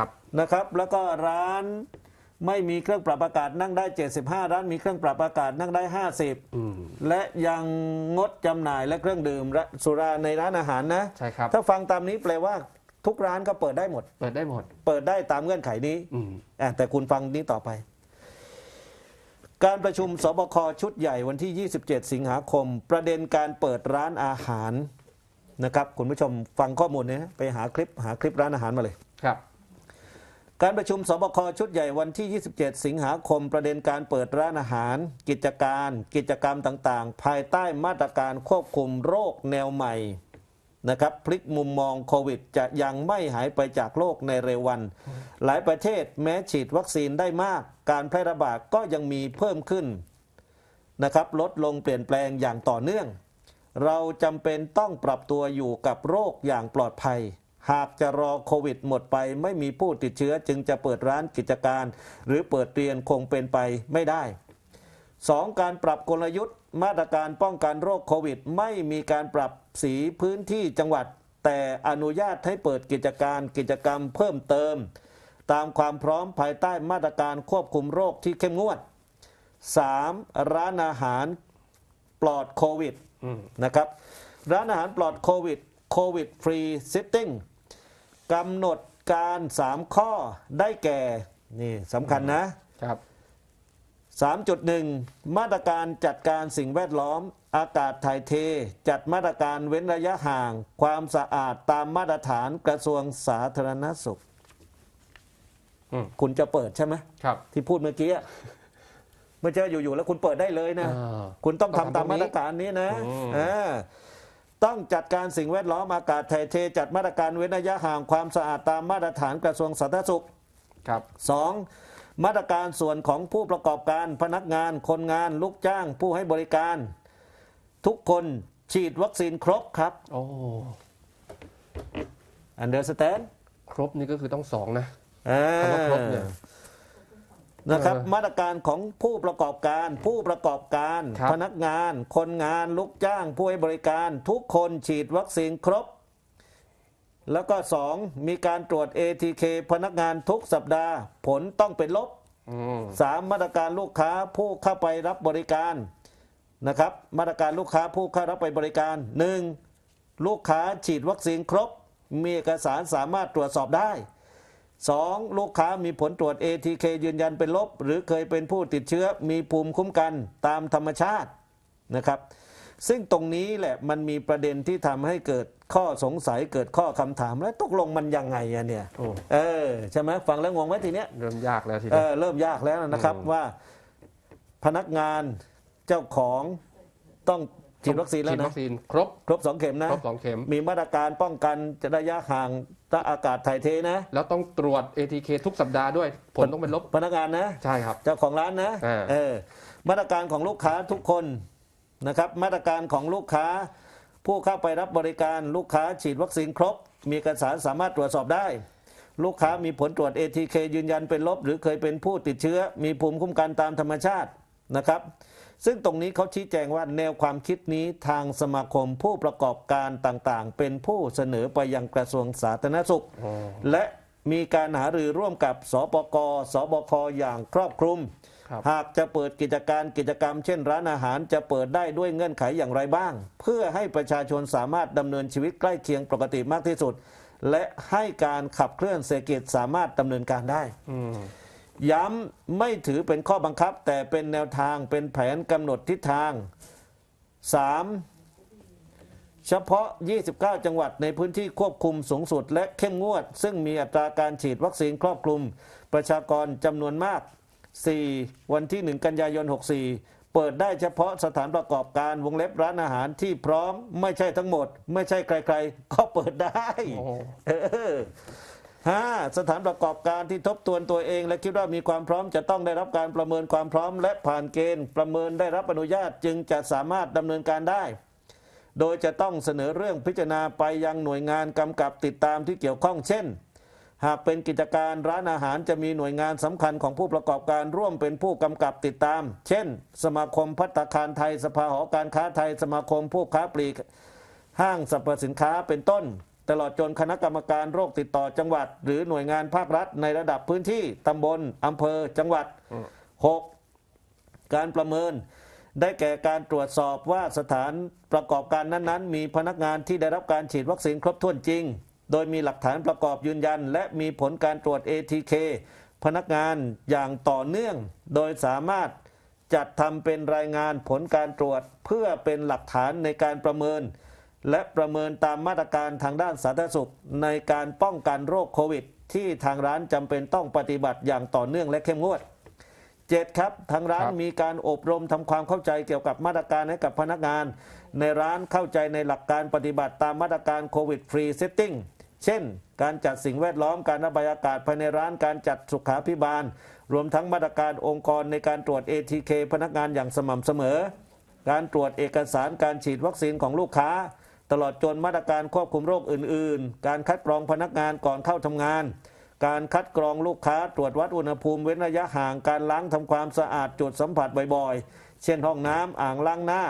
ครับนะครับ แล้วก็ร้านไม่มีเครื่องปรับอากาศนั่งได้ 75 ร้านมีเครื่องปรับอากาศนั่งได้ 50อืมและยังงดจำหน่ายและเครื่องดื่มและสุราในร้านอาหารนะ ใช่ครับ ถ้าฟังตามนี้แปลว่าทุกร้านก็เปิดได้หมด เปิดได้หมด เปิดได้ตามเงื่อนไขนี้อืมอะแต่คุณฟังนี้ต่อไป การประชุมสบคชุดใหญ่วันที่ 27 สิงหาคม ประเด็นการเปิดร้านอาหารนะครับ คุณผู้ชมฟังข้อมูลนี้นะไปหาคลิปหาคลิปร้านอาหารมาเลย ครับ การประชุมสบคชุดใหญ่วันที่ 27 สิงหาคมประเด็นการเปิดร้านอาหาร กิจการ กิจกรรมต่างๆ ภายใต้มาตรการควบคุมโรคแนวใหม่นะครับพลิกมุมมองโควิด จะยังไม่หายไปจากโลกในเร็ววัน หลายประเทศแม้ฉีดวัคซีนได้มาก การแพร่ระบาดก็ยังมีเพิ่มขึ้นนะครับลดลงเปลี่ยนแปลงอย่างต่อเนื่อง เราจำเป็นต้องปรับตัวอยู่กับโรคอย่างปลอดภัย หากจะรอโควิดหมดไป ไม่มีผู้ติดเชื้อจึงจะเปิดร้านกิจการ หรือเปิดเรียนคงเป็นไปไม่ได้ 2. การปรับกลยุทธ์ มาตรการป้องกันโรคโควิด ไม่มีการปรับสีพื้นที่จังหวัด แต่อนุญาตให้เปิดกิจการกิจกรรมเพิ่มเติม ตามความพร้อมภายใต้มาตรการควบคุมโรคที่เข้มงวด 3. ร้านอาหารปลอดโควิดนะครับร้านอาหารปลอดโควิดโควิดฟรีซิตติ้ง กำหนดการ3ข้อได้แก่นี่สำคัญนะ ครับ 3.1 มาตรการจัดการสิ่งแวดล้อม อากาศถ่ายเท จัดมาตรการเว้นระยะห่าง ความสะอาดตามมาตรฐานกระทรวงสาธารณสุข อืม คุณจะเปิดใช่ไหมครับที่พูดเมื่อกี้อะไม่ใช่อยู่ๆแล้วคุณเปิดได้เลยนะ อ่า คุณต้องต้ทำองทำตามตรงนี้มาตรการนี้นะอืมเออ ต้องจัดการสิ่งแวดล้อมอากาศถ่ายเท จัดมาตรการเว้นระยะห่างความสะอาดตามมาตรฐานกระทรวงสาธารณสุขครับสองมาตรการส่วนของผู้ประกอบการพนักงาน คนงานลูกจ้าง ผู้ให้บริการ ทุกคนฉีดวัคซีนครบครับโอ้ understand ครบนี่ก็คือต้องสองนะเออคำว่าครบเนี่ย นะครับเออมาตรการของผู้ประกอบการผู้ประกอบการ ครับ พนักงาน คนงานลูกจ้างผู้ให้บริการทุกคนฉีดวัคซีนครบ แล้วก็สองมีการตรวจ ATK พนักงานทุกสัปดาห์ ผลต้องเป็นลบ อืมสามมาตรการลูกค้าผู้เข้าไปรับบริการนะครับ มาตรการลูกค้าผู้เข้ารับไปบริการหนึ่งลูกค้าฉีดวัคซีนครบ มีเอกสารสามารถตรวจสอบได้ สองลูกค้ามีผลตรวจ ATK ยืนยันเป็นลบ หรือเคยเป็นผู้ติดเชื้อมีภูมิคุ้มกันตามธรรมชาตินะครับ ซึ่งตรงนี้แหละมันมีประเด็นที่ทำให้เกิดข้อสงสัยเกิดข้อคำถามแล้วตกลงมันยังไงอะเนี่ยโอ้เออใช่ไหมฟังแล้วงงไหมทีเนี้ยเริ่มยากแล้วทีเอเดียวอเริ่มยากแล้วนะครับอืมว่า พนักงานเจ้าของต้อง ฉีดวัคซีนแล้วฉีดนะวัคซีนครบ ครบสองเข็มนะครบสองเข็ม มีมาตรการป้องกันระยะห่างถ้าอากาศถ่ายเทนะ แล้วต้องตรวจ ATK ทุกสัปดาห์ด้วย ผลต้องเป็นลบพนักงานนะใช่ครับ เจ้าของร้านนะอ่า เออมาตรการของลูกค้าทุกคนนะครับ มาตรการของลูกค้า ผู้เข้าไปรับบริการลูกค้าฉีดวัคซีนครบ มีเอกสารสามารถตรวจสอบได้ ลูกค้ามีผลตรวจ ATK ยืนยันเป็นลบ หรือเคยเป็นผู้ติดเชื้อ มีภูมิคุ้มกันตามธรรมชาตินะครับ ซึ่งตรงนี้เขาชี้แจงว่าแนวความคิดนี้ทางสมาคมผู้ประกอบการต่างๆ เป็นผู้เสนอไปยังกระทรวงสาธารณสุขอ๋อและมีการหารือร่วมกับสปกสบคอย่างครอบคลุมครับหากจะเปิดกิจการกิจกรรม เช่นร้านอาหารจะเปิดได้ด้วยเงื่อนไขอย่างไรบ้าง เพื่อให้ประชาชนสามารถดำเนินชีวิตใกล้เคียงปกติมากที่สุด และให้การขับเคลื่อนเศรษฐกิจสามารถดำเนินการได้อืม ย้ำไม่ถือเป็นข้อบังคับ แต่เป็นแนวทางเป็นแผนกำหนดทิศทาง 3. เฉพาะ 29 จังหวัดในพื้นที่ควบคุมสูงสุดและเข้มงวด ซึ่งมีอัตราการฉีดวัคซีนครอบคลุม ประชากรจำนวนมาก 4. วันที่ 1 กันยายน 64 เปิดได้เฉพาะสถานประกอบการวงเล็บร้านอาหารที่พร้อมไม่ใช่ทั้งหมด ไม่ใช่ใคร ๆ ก็เปิดได้ โอ้เออห้าสถานประกอบการที่ทบทวนตัวเอง และคิดว่ามีความพร้อมจะต้องได้รับการประเมินความพร้อม และผ่านเกณฑ์ประเมินได้รับอนุญาตจึงจะสามารถดำเนินการได้ โดยจะต้องเสนอเรื่องพิจารณาไปยังหน่วยงานกำกับติดตามที่เกี่ยวข้องเช่น หากเป็นกิจการร้านอาหารจะมีหน่วยงานสำคัญของผู้ประกอบการร่วมเป็นผู้กำกับติดตาม เช่น สมาคมพัตตาคารไทย สภาหอการค้าไทย สมาคมผู้ค้าปลีก ห้างสรรพสินค้าเป็นต้น ตลอดจนคณะกรรมการโรคติดต่อจังหวัด หรือหน่วยงานภาครัฐ ในระดับพื้นที่ตำบลอำเภอจังหวัด 6. การประเมิน ได้แก่การตรวจสอบว่าสถานประกอบการนั้นๆ มีพนักงานที่ได้รับการฉีดวัคซีนครบถ้วนจริง โดยมีหลักฐานประกอบยืนยัน และมีผลการตรวจ ATK พนักงานอย่างต่อเนื่อง โดยสามารถจัดทำเป็นรายงานผลการตรวจเพื่อเป็นหลักฐานในการประเมิน และประเมินตามมาตรการทางด้านสาธารณสุข ในการป้องกันโรคโควิด ที่ทางร้านจำเป็นต้องปฏิบัติอย่างต่อเนื่องและเข้มงวดเจ็ดครับ ทางร้านครับมีการอบรมทำความเข้าใจเกี่ยวกับมาตรการให้กับพนักงาน ในร้านเข้าใจในหลักการปฏิบัติตามมาตรการโควิดฟรีเซตติ้งเช่น การจัดสิ่งแวดล้อมการระบายอากาศภายในร้านการจัดสุขาพิบาล รวมทั้งมาตรการองค์กรในการตรวจ ATK พนักงานอย่างสม่ำเสมอ การตรวจเอกสารการฉีดวัคซีนของลูกค้า ตลอดจนมาตรการควบคุมโรคอื่น ๆ การคัดกรองพนักงานก่อนเข้าทำงาน การคัดกรองลูกค้าตรวจวัดอุณหภูมิเว้นระยะห่างการล้างทำความสะอาดจุดสัมผัสบ่อยๆ เช่นห้องน้ำอ่างล้างหน้า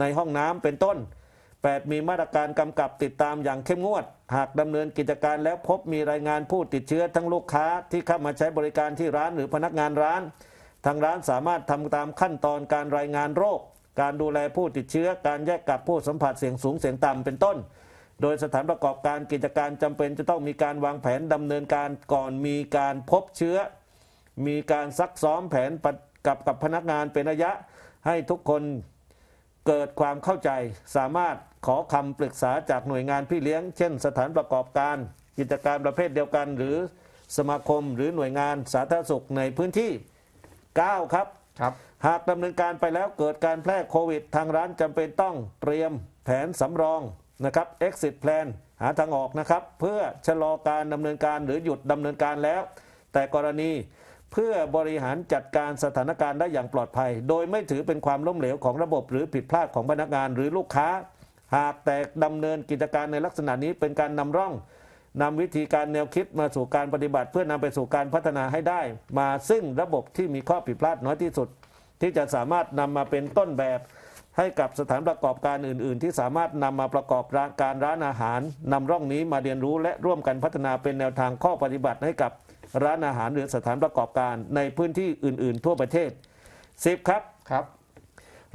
ในห้องน้ำเป็นต้น 8 มีมาตรการกำกับติดตามอย่างเข้มงวด หากดำเนินกิจการแล้วพบมีรายงานผู้ติดเชื้อทั้งลูกค้าที่เข้ามาใช้บริการที่ร้านหรือพนักงานร้าน ทางร้านสามารถทำตามขั้นตอนการรายงานโรค การดูแลผู้ติดเชื้อ การแยกกักผู้สัมผัสเสี่ยงสูงเสี่ยงต่ำเป็นต้น โดยสถานประกอบการกิจการจำเป็นจะต้องมีการวางแผนดำเนินการก่อนมีการพบเชื้อ มีการซักซ้อมแผนกับกับพนักงานเป็นระยะให้ทุกคนเกิดความเข้าใจสามารถขอคำปรึกษาจากหน่วยงานพี่เลี้ยง เช่น สถานประกอบการ กิจการประเภทเดียวกัน หรือสมาคมหรือหน่วยงานสาธารณสุขในพื้นที่ 9 ครับครับ หากดำเนินการไปแล้วเกิดการแพร่โควิด ทางร้านจำเป็นต้องเตรียมแผนสำรองนะครับ exit plan หาทางออกนะครับ เพื่อชะลอการดำเนินการหรือหยุดดำเนินการแล้ว แต่กรณีเพื่อบริหารจัดการสถานการณ์ได้อย่างปลอดภัย โดยไม่ถือเป็นความล้มเหลวของระบบ หรือผิดพลาดของพนักงานหรือลูกค้า หากแต่ดำเนินกิจการในลักษณะนี้เป็นการนำร่องนำวิธีการแนวคิดมาสู่การปฏิบัติ เพื่อนำไปสู่การพัฒนาให้ได้ มาซึ่งระบบที่มีข้อผิดพลาดน้อยที่สุด ที่จะสามารถนำมาเป็นต้นแบบให้กับสถานประกอบการอื่น ๆ ที่สามารถนำมาประกอบร้านการร้านอาหารนำร่องนี้มาเรียนรู้และร่วมกันพัฒนาเป็นแนวทางข้อปฏิบัติให้กับร้านอาหารหรือสถานประกอบการในพื้นที่อื่น ๆ ทั่วประเทศ 10 ครับครับ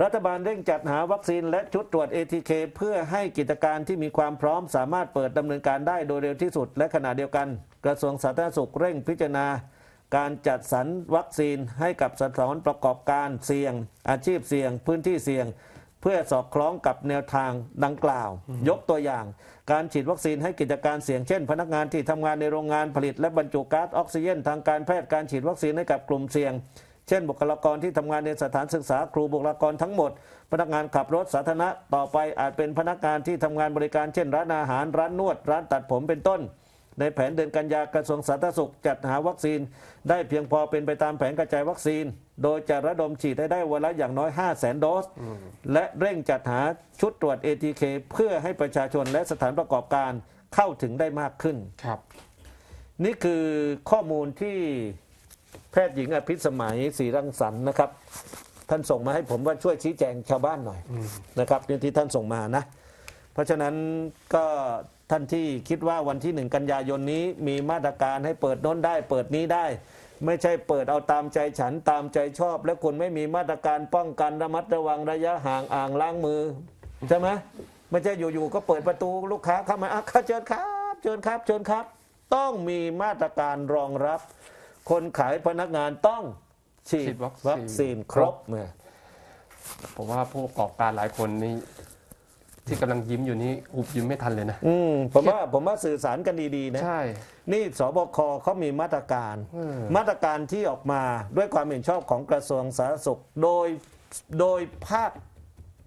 รัฐบาลเร่งจัดหาวัคซีนและชุดตรวจ ATK เพื่อให้กิจการที่มีความพร้อมสามารถเปิดดำเนินการได้โดยเร็วที่สุด และขณะเดียวกัน กระทรวงสาธารณสุขเร่งพิจารณา การจัดสรรวัคซีนให้กับสถานประกอบการเสี่ยง อาชีพเสี่ยง พื้นที่เสี่ยง เพื่อสอดคล้องกับแนวทางดังกล่าว ยกตัวอย่าง การฉีดวัคซีนให้กิจการเสี่ยงเช่น พนักงานที่ทำงานในโรงงานผลิต และบรรจุก๊าซออกซิเจนทางการแพทย์การฉีดวัคซีนให้กับกลุ่มเสี่ยงเช่นบุคลากรที่ทำงานในสถานศึกษาครูบุคลากรทั้งหมด พนักงานขับรถสาธารณะต่อไปอาจเป็นพนักงานที่ทำงานบริการเช่น ร้านอาหาร ร้านนวด ร้านตัดผมเป็นต้น ในแผนเดือนกันยากระทรวงสาธารณสุขจัดหาวัคซีน ได้เพียงพอเป็นไปตามแผนกระจายวัคซีน โดยจะระดมฉีดให้ได้วันละอย่างน้อย 5 0 0 0 0 0โดส และเร่งจัดหาชุดตรวจ ATK เพื่อให้ประชาชนและสถานประกอบการเข้าถึงได้มากขึ้นครับ นี่คือข้อมูลที่แพทย์หญิงอภิสมัยศรีรังสรรค์นะครับ ท่านส่งมาให้ผมว่าช่วยชี้แจงชาวบ้านหน่อยนะครับนี่ที่ท่านส่งมานะ เพราะฉะนั้นก็ ท่านที่คิดว่าวันที่หนึ่งกันยายนนี้มีมาตรการให้เปิดน้นได้ เปิดนี้ได้ ไม่ใช่เปิดเอาตามใจฉันตามใจชอบ และคุณไม่มีมาตรการป้องกันระมัดระวังระยะห่างอ่างล้างมือใช่ไหมไม่ใช่อยู่ๆก็เปิดประตูลูกค้าเข้ามาอะเข้าเชิญครับ เชิญครับ เชิญครับ ต้องมีมาตรการรองรับ คนขายพนักงานต้องฉีดวัคซีนวัคซีนครบเนี่ยผมว่าผู้ประกอบการหลายคนนี่ ที่กำลังยิ้มอยู่นี่อุบยิ้มไม่ทันเลยนะ อืมผมว่าผมว่าสื่อสารกันดีๆนะ ใช่ นี่สบคเขามีมาตรการ อืม มาตรการที่ออกมาด้วยความเห็นชอบของกระทรวงสาธารณสุข โดยโดยภาค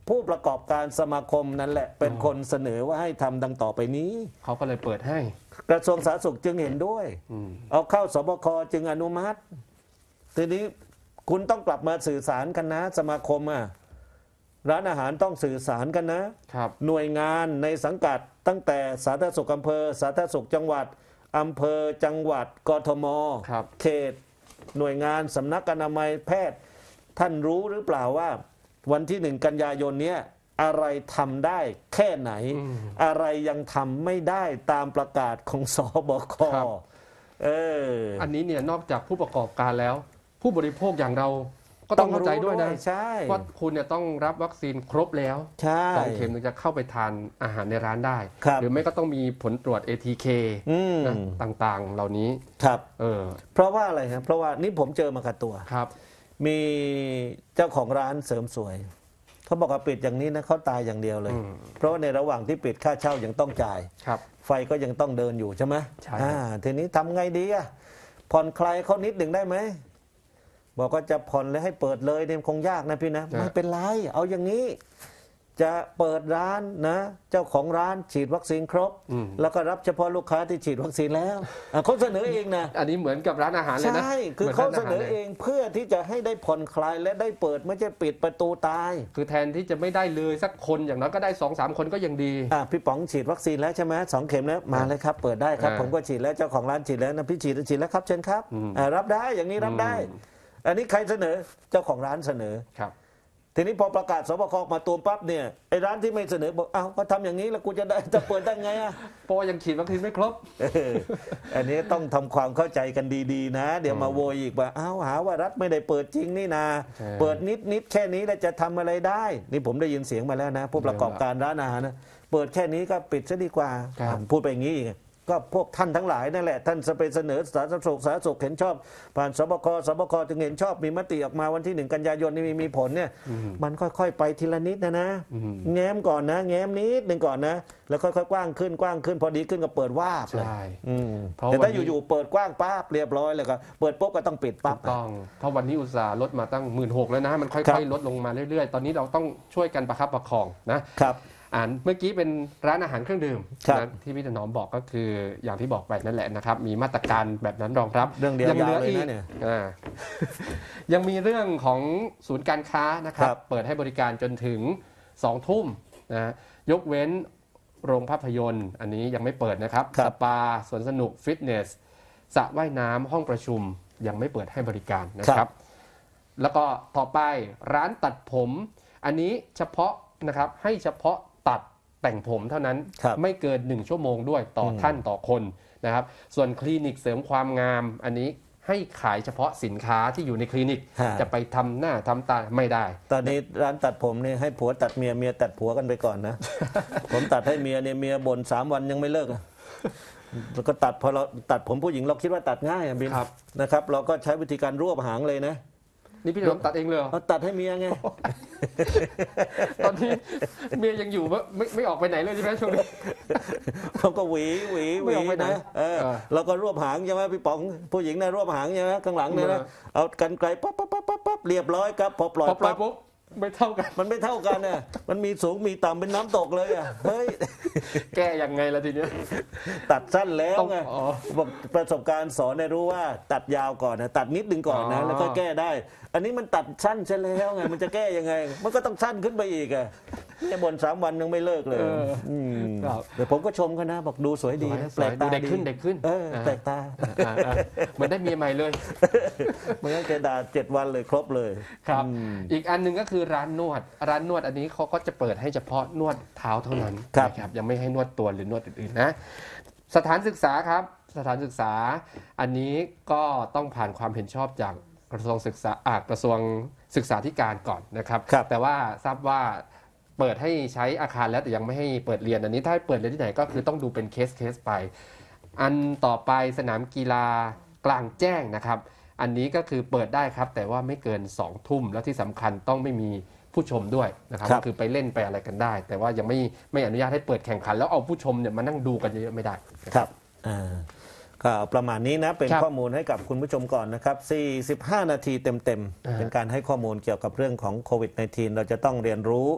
ผู้ประกอบการสมาคมนั่นแหละ เป็นคนเสนอว่าให้ทำดังต่อไปนี้ เขาก็เลยเปิดให้ กระทรวงสาธารณสุขจึงเห็นด้วย อืม เอาเข้าสบคจึงอนุมัติ ทีนี้คุณต้องกลับมาสื่อสารกันนะสมาคมอะ ร้านอาหารต้องสื่อสารกันนะครับหน่วยงานในสังกัดตั้งแต่สาธารณสุขอำเภอ สาธารณสุขจังหวัดอำเภอจังหวัดกทมครับเขต หน่วยงานสำนักอนามัยแพทย์ ท่านรู้หรือเปล่าว่า วันที่หนึ่งกันยายนเนี้ยอะไรทำได้แค่ไหนอืมอะไรยังทำไม่ได้ตามประกาศของสบคครับเอออันนี้เนี่ยนอกจากผู้ประกอบการแล้ว ผู้บริโภคอย่างเรา ก็ต้องเข้าใจด้วยนะใช่ว่าคุณเนี่ยต้องรับวัคซีนครบแล้วใช่สองเข็มถึงจะเข้าไปทานอาหารในร้านได้ครับหรือไม่ก็ต้องมีผลตรวจ ATK อืมนะต่างๆ เหล่านี้ครับเออเพราะว่าอะไรครับเพราะว่านี่ผมเจอมากับตัวครับ มีเจ้าของร้านเสริมสวยเขาบอกว่าปิดอย่างนี้นะเขาตายอย่างเดียวเลยอืมเพราะว่าในระหว่างที่ปิดค่าเช่ายังต้องจ่ายครับไฟก็ยังต้องเดินอยู่ใช่ไหมใช่ครับอ่าทีนี้ทำไงดีอะผ่อนคลายเขานิดหนึ่งได้ไหม บอกว่าจะผ่อนแล้วให้เปิดเลยเนี่ยคงยากนะพี่นะไม่เป็นไรเอาอย่างนี้ จะเปิดร้านนะ เจ้าของร้านฉีดวัคซีนครบอืมแล้วก็รับเฉพาะลูกค้าที่ฉีดวัคซีนแล้วอะเขาเสนอเองนะอันนี้เหมือนกับร้านอาหารเลยนะใช่คือหมืเขาร้เสนนหรอลยเองเพื่อที่จะให้ได้ผ่อนคลายและได้เปิดไม่ใช่ปิดประตูตาย คือแทนที่จะไม่ได้เลยสักคนอย่างน้อยก็ได้สองสามคนก็ยังดีอะพี่ป๋องฉีดวัคซีนแล้วใช่ไหมสองเข็มแล้วมาเลยครับ เปิดได้ครับอ่าผมก็ฉีดแล้วเจ้าของร้านฉีดแล้วนะพี่ฉีดฉีดแล้วครับเชิญครับอืมอ่ารับได้อย่างนี้รับได้ อืมอันนี้ใครเสนอเจ้าของร้านเสนอ ครับ ทีนี้พอประกาศสบคมาตูมปั๊บเนี่ยไอ้ร้านที่ไม่เสนอบอกอ้าวก็ทำอย่างนี้แล้วกูจะได้จะเปิดได้ไงอะ เพราะว่ายังฉีดวัคซีนไม่ครบ เอออันนี้ต้องทำความเข้าใจกันดีๆนะ เดี๋ยวมาโวยอีกว่าอ้าวหาว่ารัฐไม่ได้เปิดจริงนี่นา ใช่เปิดนิดนิดๆแค่นี้แล้วจะทำอะไรได้ นี่ผมได้ยินเสียงมาแล้วนะ ผู้ประกอบการร้านอาหารนะเปิดแค่นี้ก็ปิดซะดีกว่าครับ พูดไปอย่างนี้อีก ก็พวกท่านทั้งหลายนั่นแหละท่านจะไปเสนอสาธารณสุขสาธารณสุขเห็นชอบ ผ่านสบคสบคจึงเห็นชอบมีมติออกมาวันที่หนึ่งกันยายนนี่มีมีผลเนี่ยมันค่อยๆ ไปทีละนิดนะนะอืมแง้มก่อนนะ แง้มนิดหนึ่งก่อนนะ แล้วค่อยๆกว้างขึ้นกว้างขึ้นพอดีขึ้นก็เปิดวาบเลยใช่อืมเพราะแต่วัถ้านนี้อยู่ๆเปิดกว้างปั๊บเรียบร้อยเลยก็เปิดปุ๊บก็ต้องปิดปั๊บถูกต้องเพราะวันนี้อุตสาห์ลดมาตั้งหมื่นหกแล้วนะ มันครัค่อยบๆลดลงมาเรื่อยๆ ตอนนี้เราต้องช่วยกันประคับประคองนะครับ อ่านเมื่อกี้เป็นร้านอาหารเครื่องดื่มครับนะที่พี่ถนอมบอกก็คืออย่างที่บอกไปนั่นแหละนะครับ มีมาตรการแบบนั้นรองรับเรื่องเดียวยังเหลืยาวเลยอีกนะเนี่ยอ่ายังมีเรื่องของศูนย์การค้านะครับครับเปิดให้บริการจนถึง2ทุ่มนะยกเว้นโรงภาพยนตร์ อันนี้ยังไม่เปิดนะครับครัสบปาสวนสนุกฟิตเนสสระว่ายน้ำห้องประชุมยังไม่เปิดให้บริการนะครับ แล้วก็ต่อไปร้านตัดผม อันนี้เฉพาะนะครับให้เฉพาะตัด แต่งผมเท่านั้นครับไม่เกิน 1 ชั่วโมงด้วยต่ออมท่านต่อคนนะครับ ส่วนคลินิกเสริมความงามอันนี้ให้ขายเฉพาะสินค้าที่อยู่ในคลินิกฮะจะไปทำหน้าทำตาไม่ได้ ตอนนี้ร้านตัดผมเนี่ยให้ผัวตัดเมียเมียตัดผัวกันไปก่อนนะ ผมตัดให้เมียเนี่ยเมียบ่นสามวันยังไม่เลิกอะแล้วก็ตัดพอเราตัดผมผู้หญิงเราคิดว่าตัดง่ายอะบินครับนะครับ เราก็ใช้วิธีการรวบหางเลยนะ นี่พี่ถนอมตัดเองเลยเหรอเอาตัดให้เมียไง ตอนนี้เมียยังอยู่ไม่ไม่ไม่ออกไปไหนเลยใช่ไหมช่วงนี้เราก็หวีหวีหไม่วีออกไปไหนนะเออเออเราก็รวบหางใช่ไหมพี่ป๋องผู้หญิงนะรวบหางใช่ไหมข้างหลังเนี่ยนะเออ เอากันไกลปั๊บปั๊บปั๊บปั๊บปั๊บเรียบร้อยครับพอปล่อยพอปล่อยปั๊บปุ๊บ ไม่เท่ากัน มันไม่เท่ากันน่ะ มันมีสูงมีต่ำเป็นน้ำตกเลยอะ เฮ้ย แก้ยังไงล่ะทีเนี้ย ตัดสั้นแล้วต้องไงอ๋อบอกประสบการณ์สอนให้รู้ว่าตัดยาวก่อนนะตัดนิดนึงก่อนนะ อ๋อ แล้วก็แก้ได้ อันนี้มันตัดสั้นใช่แล้วไง มันจะแก้ยังไง มันก็ต้องสั้นขึ้นไปอีกอะ เนี่ยบ่นสามวันยังไม่เลิกเลยเออมครับ แต่ผมก็ชมเขานะบอกดูสวยดีนะสแปลวยกดูตาเด็กขึ้นเด็กขึ้นเออแปลกตาอ่าอ่าเหมือนได้เมียใหม่เลยเมื่อกี้แกด่าเจ็ดวันเลยครบเลยครับ อืม อีกอันหนึ่งก็คือร้านนวด ร้านนวดอันนี้เขาก็จะเปิดให้เฉพาะนวดเท้าเท่านั้นครับ นะยังไม่ให้นวดตัวหรือนวดอื่นๆนะ สถานศึกษาครับ สถานศึกษา อันนี้ก็ต้องผ่านความเห็นชอบจากกระทรวงศึกษาอ่ากระทรวงศึกษาธิการก่อนนะครับ ครับแต่ว่าทราบว่า เปิดให้ใช้อาคารแล้วแต่ยังไม่ให้เปิดเรียนอันนี้ถ้าให้เปิดเรียนที่ไหนก็คือต้องดูเป็นเคสเคสไป อันต่อไปสนามกีฬากลางแจ้งนะครับ อันนี้ก็คือเปิดได้ครับ แต่ว่าไม่เกิน2องทุ่มแล้วที่สำคัญต้องไม่มีผู้ชมด้วยนะครับครับก็คือไปเล่นไปอะไรกันได้ แต่ว่ายังไม่ไม่อนุญาตให้เปิดแข่งขัน แล้วเอาผู้ชมเนี่ยมานั่งดูกันเยอะๆไม่ได้ครับอ่าก็ประมาณนี้นะเป็นครับข้อมูลให้กับคุณผู้ชมก่อนนะครับ 45 นาทีเต็มอ่าๆเป็นการให้ข้อมูลเกี่ยวกับเรื่องของโควิด -19 เราจะต้องเรียนรู้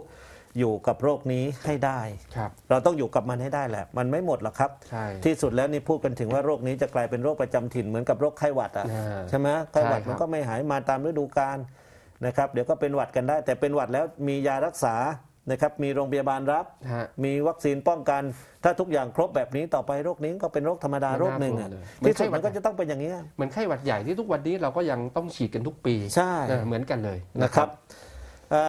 อยู่กับโรคนี้ให้ได้ ครับเราต้องอยู่กับมันให้ได้แหละ มันไม่หมดหรอกครับ ใช่ ที่สุดแล้วนี่พูดกันถึงว่าโรคนี้จะกลายเป็นโรคประจำถิ่นเหมือนกับโรคไข้หวัดอะอ่าใช่ไหมไข้หวัดใช่ครับ มันก็ไม่หายมาตามฤดูกาลนะครับ เดี๋ยวก็เป็นหวัดกันได้ แต่เป็นหวัดแล้วมียารักษานะครับมีโรงพยาบาลรับ ฮะ มีวัคซีนป้องกัน ถ้าทุกอย่างครบแบบนี้ต่อไปโรคนี้ก็เป็นโรคธรรมดาไม่น่าโรคหนึ่งอะกลัวเลยที่สุดเหมืมัอนนไข้หวัดก็จะต้องเป็นอย่างนี้ย เหมือนไข้หวัดใหญ่ที่ทุกวันนี้เราก็ยังต้องฉีดกันทุกปีใช่ เออเหมือนกันเลยนะครับ